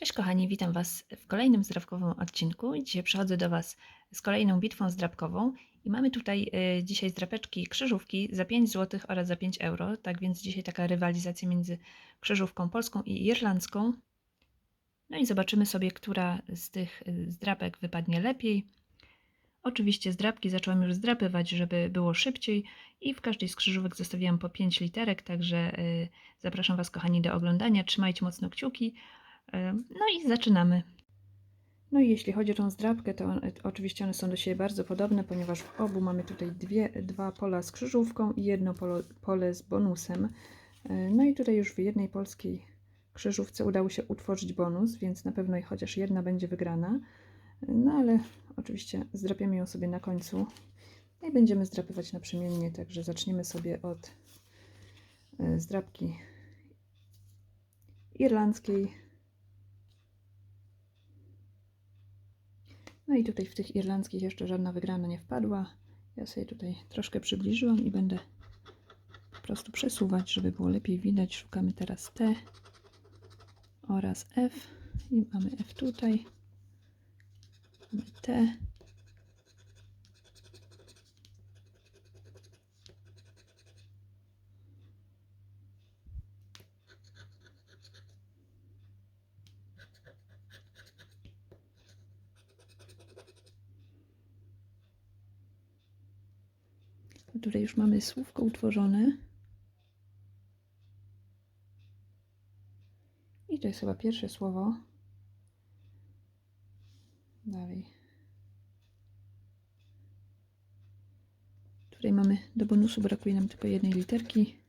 Cześć kochani, witam Was w kolejnym zdrawkowym odcinku. Dzisiaj przychodzę do Was z kolejną bitwą zdrabkową i mamy tutaj y, dzisiaj zdrapeczki krzyżówki za 5 zł oraz za 5 euro. Tak więc dzisiaj taka rywalizacja między krzyżówką polską i irlandzką. No i zobaczymy sobie, która z tych y, zdrapek wypadnie lepiej. Oczywiście zdrapki zaczęłam już zdrapywać, żeby było szybciej i w każdej z krzyżówek zostawiłam po 5 literek, także y, zapraszam Was kochani do oglądania. Trzymajcie mocno kciuki. No i zaczynamy. No i jeśli chodzi o tą zdrabkę, to oczywiście one są do siebie bardzo podobne, ponieważ w obu mamy tutaj dwie, dwa pola z krzyżówką i jedno polo, pole z bonusem. E, No i tutaj już w jednej polskiej krzyżówce udało się utworzyć bonus, więc na pewno i chociaż jedna będzie wygrana. No ale oczywiście zdrapiemy ją sobie na końcu i będziemy zdrapywać naprzemiennie, także zaczniemy sobie od e, zdrapki irlandzkiej. No i tutaj w tych irlandzkich jeszcze żadna wygrana nie wpadła. Ja sobie tutaj troszkę przybliżyłam i będę po prostu przesuwać, żeby było lepiej widać. Szukamy teraz T oraz F i mamy F tutaj. Mamy T. Tutaj już mamy słówko utworzone. I to jest chyba pierwsze słowo. Dalej. Tutaj mamy do bonusu, brakuje nam tylko jednej literki.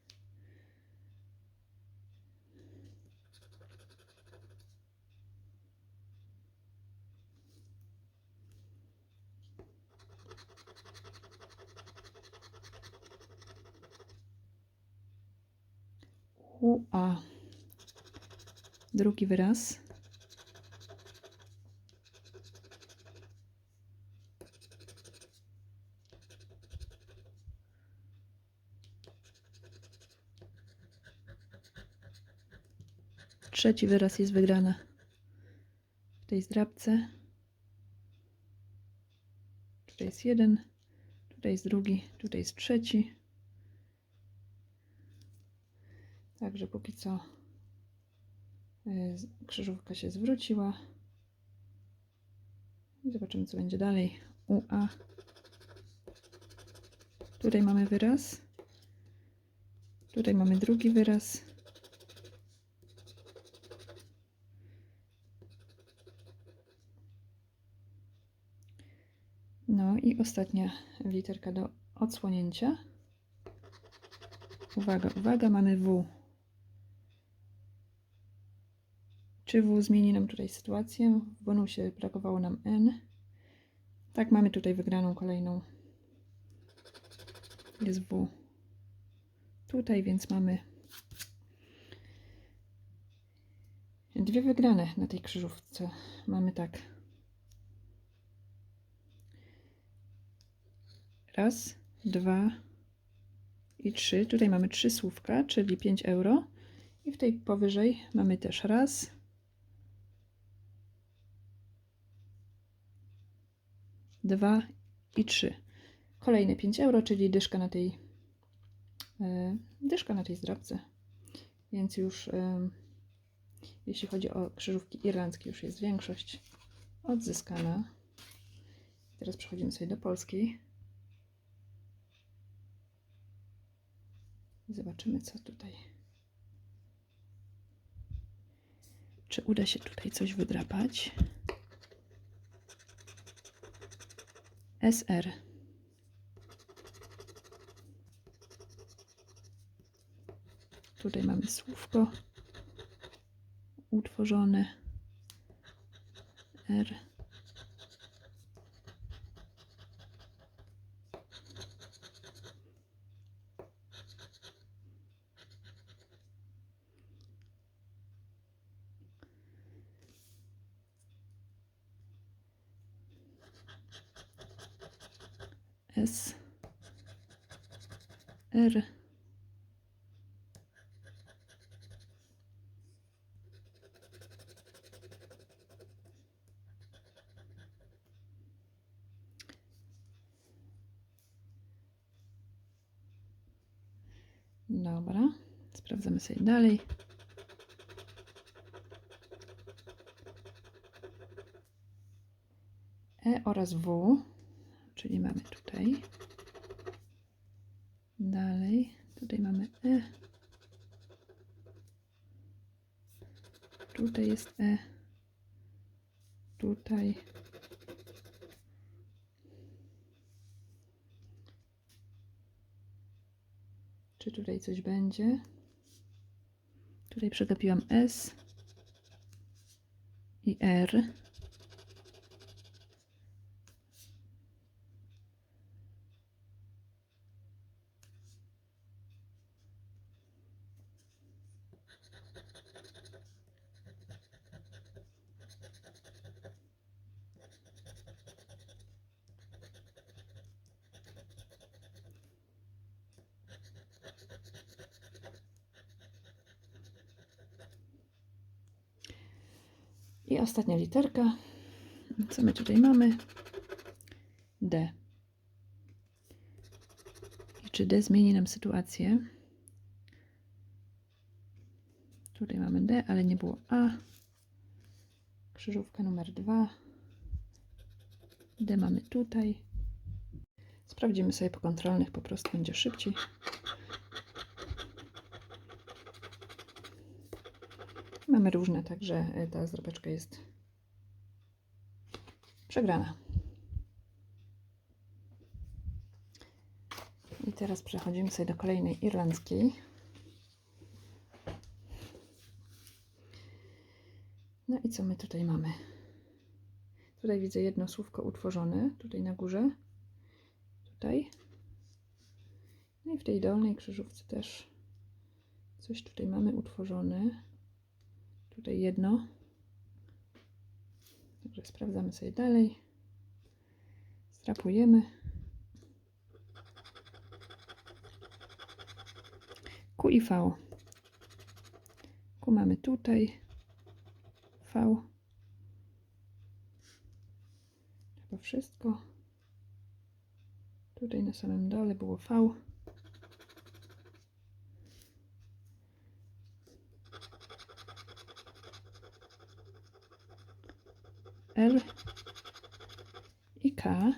UA. Drugi wyraz. Trzeci wyraz jest wygrana w tej zdrabce. Tutaj jest jeden, tutaj jest drugi, tutaj jest trzeci. Także póki co y, krzyżówka się zwróciła. Zobaczymy, co będzie dalej. UA. Tutaj mamy wyraz. Tutaj mamy drugi wyraz. No i ostatnia literka do odsłonięcia. Uwaga, uwaga, mamy W. Czy W zmieni nam tutaj sytuację? W bonusie brakowało nam N. Tak, mamy tutaj wygraną kolejną. Jest W. Tutaj, więc mamy dwie wygrane na tej krzyżówce. Mamy tak. Raz, dwa i trzy. Tutaj mamy trzy słówka, czyli 5 euro. I w tej powyżej mamy też raz, dwa i trzy. Kolejne 5 euro, czyli dyszka na tej e, dyszka na tej zdrabce. Więc już e, jeśli chodzi o krzyżówki irlandzkie, już jest większość odzyskana. Teraz przechodzimy sobie do polskiej. Zobaczymy, co tutaj. Czy uda się tutaj coś wydrapać? SR. Tutaj mamy słówko utworzone. R. R. Dobra, sprawdzamy sobie dalej. E oraz W, czyli mamy tutaj Czy tutaj coś będzie? Tutaj przegapiłam S i R. I ostatnia literka. Co my tutaj mamy? D. I czy D zmieni nam sytuację? Tutaj mamy D, ale nie było A. Krzyżówka numer 2. D mamy tutaj. Sprawdzimy sobie po kontrolnych, po prostu będzie szybciej. Mamy różne, także e, ta zrobeczka jest przegrana. I teraz przechodzimy sobie do kolejnej irlandzkiej. No i co my tutaj mamy? Tutaj widzę jedno słówko utworzone, tutaj na górze, tutaj. No i w tej dolnej krzyżówce też coś tutaj mamy utworzone. Tutaj jedno. Także sprawdzamy sobie dalej. Strapujemy. Q i V. Q mamy tutaj. V. Chyba wszystko. Tutaj na samym dole było V. L i K.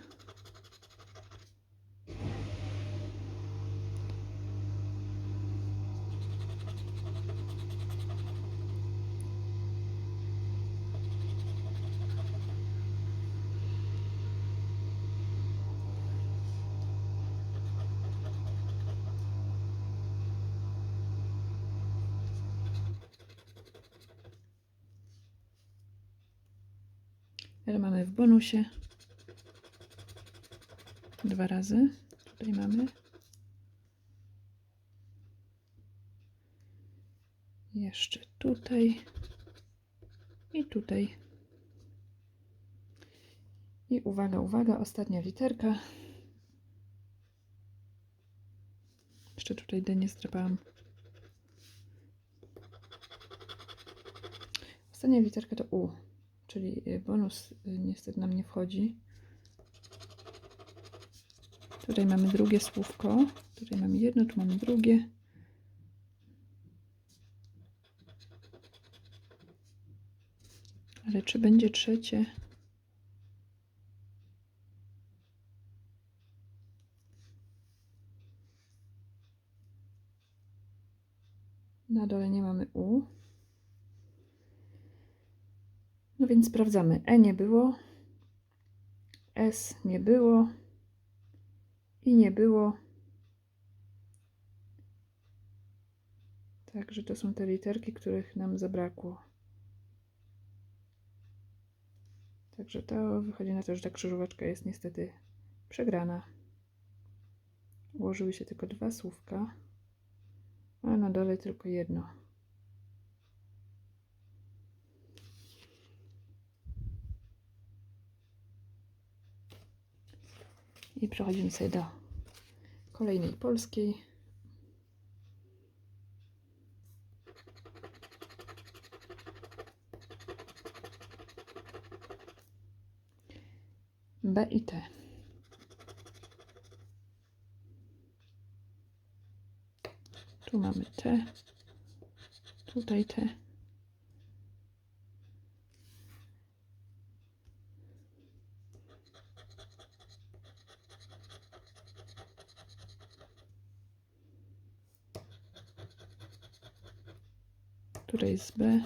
L mamy w bonusie. Dwa razy. Tutaj mamy. Jeszcze tutaj. I tutaj. I uwaga, uwaga, ostatnia literka. Jeszcze tutaj D nie strapałam. Ostatnia literka to U czyli y, bonus y, niestety nam nie wchodzi. Tutaj mamy drugie słówko, tutaj mamy jedno, tu mamy drugie. Ale czy będzie trzecie? Na dole nie mamy U. No więc sprawdzamy. E nie było, S nie było i nie było. Także to są te literki, których nam zabrakło. Także to wychodzi na to, że ta krzyżóweczka jest niestety przegrana. Ułożyły się tylko dwa słówka, a na dole tylko jedno. I przechodzimy sobie do kolejnej polskiej. B i T. Tu mamy T. Tutaj T. Tutaj jest B.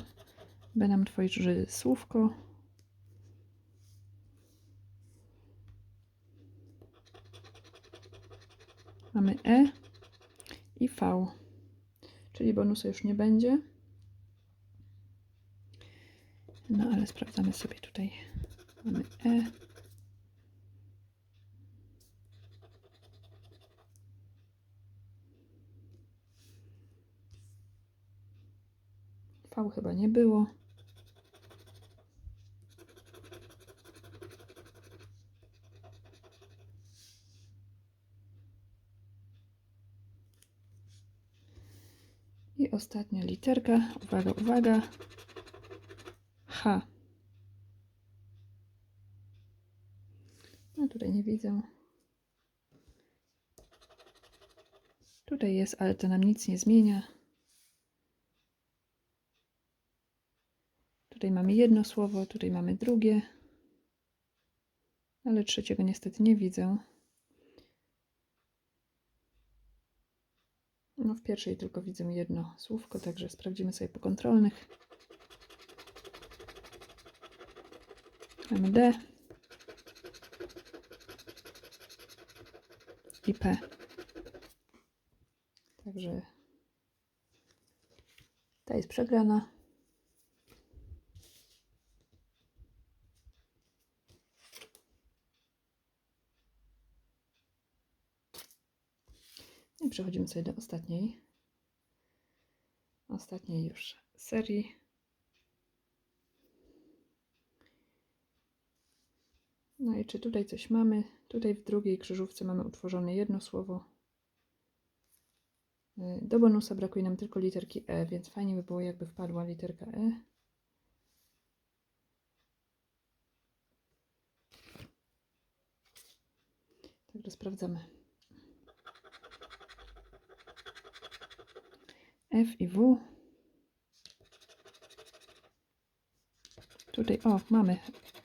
B nam tworzy słówko. Mamy E i V. Czyli bonusa już nie będzie. No ale sprawdzamy sobie tutaj. Mamy E. Chyba nie było. I ostatnia literka. Uwaga, uwaga. H. No tutaj nie widzę. Tutaj jest, ale to nam nic nie zmienia. Tutaj mamy jedno słowo, tutaj mamy drugie. Ale trzeciego niestety nie widzę. No w pierwszej tylko widzę jedno słówko, także sprawdzimy sobie po kontrolnych. Mamy D i P. Także ta jest przegrana. Przechodzimy sobie do ostatniej. Ostatniej już serii. No i czy tutaj coś mamy? Tutaj w drugiej krzyżówce mamy utworzone jedno słowo. Y, Do bonusa brakuje nam tylko literki E, więc fajnie by było, jakby wpadła literka E. Także sprawdzamy. F i W. Tutaj, o, mamy.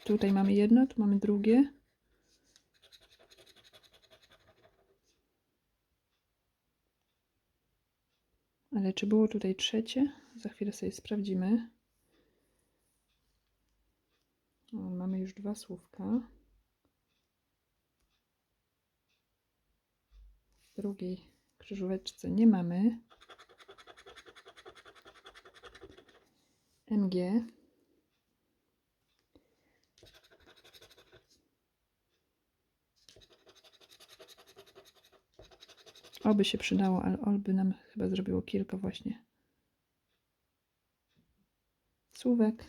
Tutaj mamy jedno, tu mamy drugie. Ale czy było tutaj trzecie? Za chwilę sobie sprawdzimy. O, mamy już dwa słówka. W drugiej krzyżóweczce nie mamy. MG. Oby się przydało, ale olby nam chyba zrobiło kilka właśnie słówek.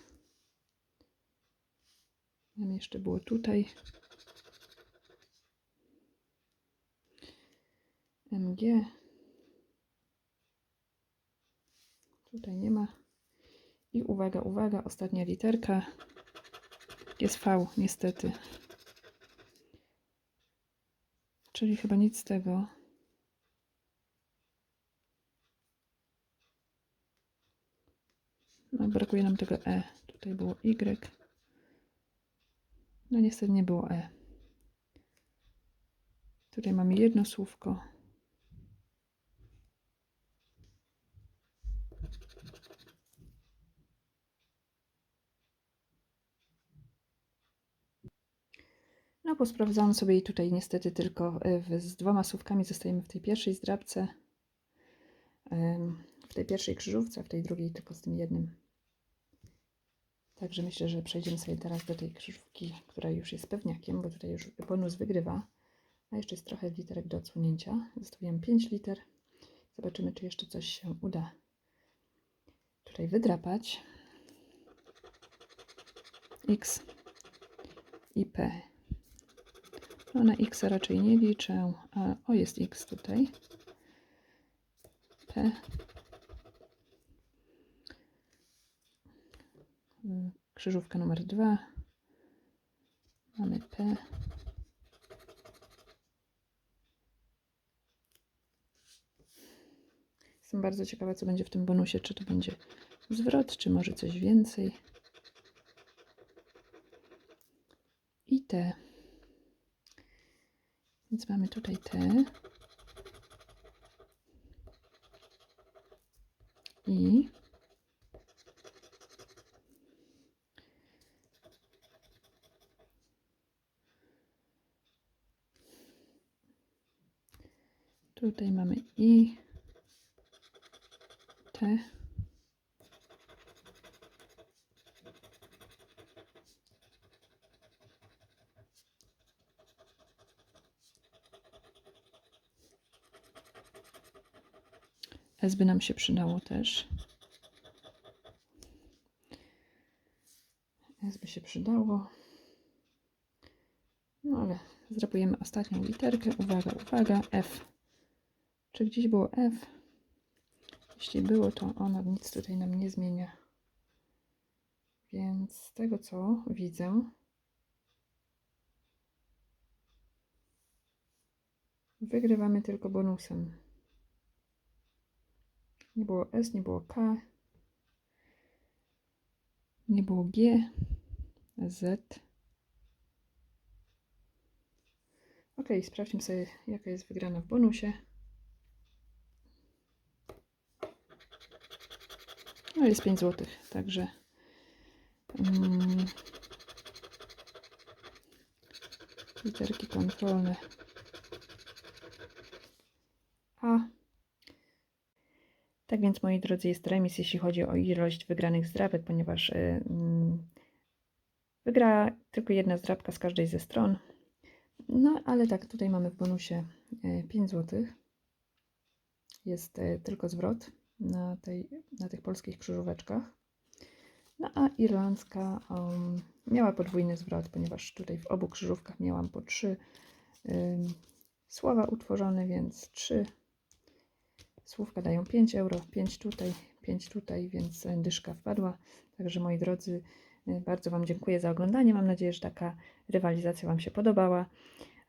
Nam jeszcze było tutaj. MG. Tutaj nie ma. I uwaga, uwaga, ostatnia literka jest V, niestety. Czyli chyba nic z tego. No, brakuje nam tego E. Tutaj było Y. No niestety nie było E. Tutaj mamy jedno słówko. No, posprawdzałam sobie i tutaj niestety tylko y, z dwoma słówkami zostajemy w tej pierwszej zdrabce, w tej pierwszej krzyżówce, w tej drugiej tylko z tym jednym. Także myślę, że przejdziemy sobie teraz do tej krzyżówki, która już jest pewniakiem, bo tutaj już bonus wygrywa. A jeszcze jest trochę literek do odsunięcia. Zostawiam 5 liter. Zobaczymy, czy jeszcze coś się uda tutaj wydrapać. X i P. No na X raczej nie liczę, o jest X tutaj. P. Krzyżówka numer 2. Mamy P. Jestem bardzo ciekawa, co będzie w tym bonusie. Czy to będzie zwrot, czy może coś więcej. I te. Więc mamy tutaj te. I tutaj mamy i te. S by nam się przydało też. S by się przydało. No ale zrobimy ostatnią literkę. Uwaga, uwaga, F. Czy gdzieś było F? Jeśli było, to ono nic tutaj nam nie zmienia. Więc z tego co widzę, wygrywamy tylko bonusem. Nie było S, nie było K, nie było G, Z. Ok, sprawdźmy sobie, jaka jest wygrana w bonusie. No jest 5 zł, także mm, literki kontrolne A. Tak więc, moi drodzy, jest remis, jeśli chodzi o ilość wygranych zdrabek, ponieważ y, mm, wygra tylko jedna zdrabka z każdej ze stron. No, ale tak, tutaj mamy w bonusie y, 5 zł. Jest y, tylko zwrot na, tej, na tych polskich krzyżóweczkach. No a irlandzka um, miała podwójny zwrot, ponieważ tutaj w obu krzyżówkach miałam po trzy słowa utworzone, więc trzy słówka dają 5 euro, 5 tutaj, 5 tutaj, więc dyszka wpadła. Także moi drodzy, y, bardzo Wam dziękuję za oglądanie. Mam nadzieję, że taka rywalizacja Wam się podobała.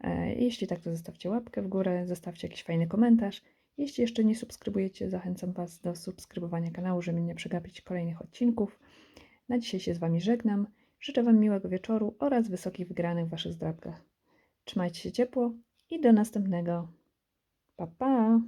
E, Jeśli tak, to zostawcie łapkę w górę, zostawcie jakiś fajny komentarz. Jeśli jeszcze nie subskrybujecie, zachęcam Was do subskrybowania kanału, żeby nie przegapić kolejnych odcinków. Na dzisiaj się z Wami żegnam. Życzę Wam miłego wieczoru oraz wysokich wygranych w Waszych zdrabkach. Trzymajcie się ciepło i do następnego. Pa, pa!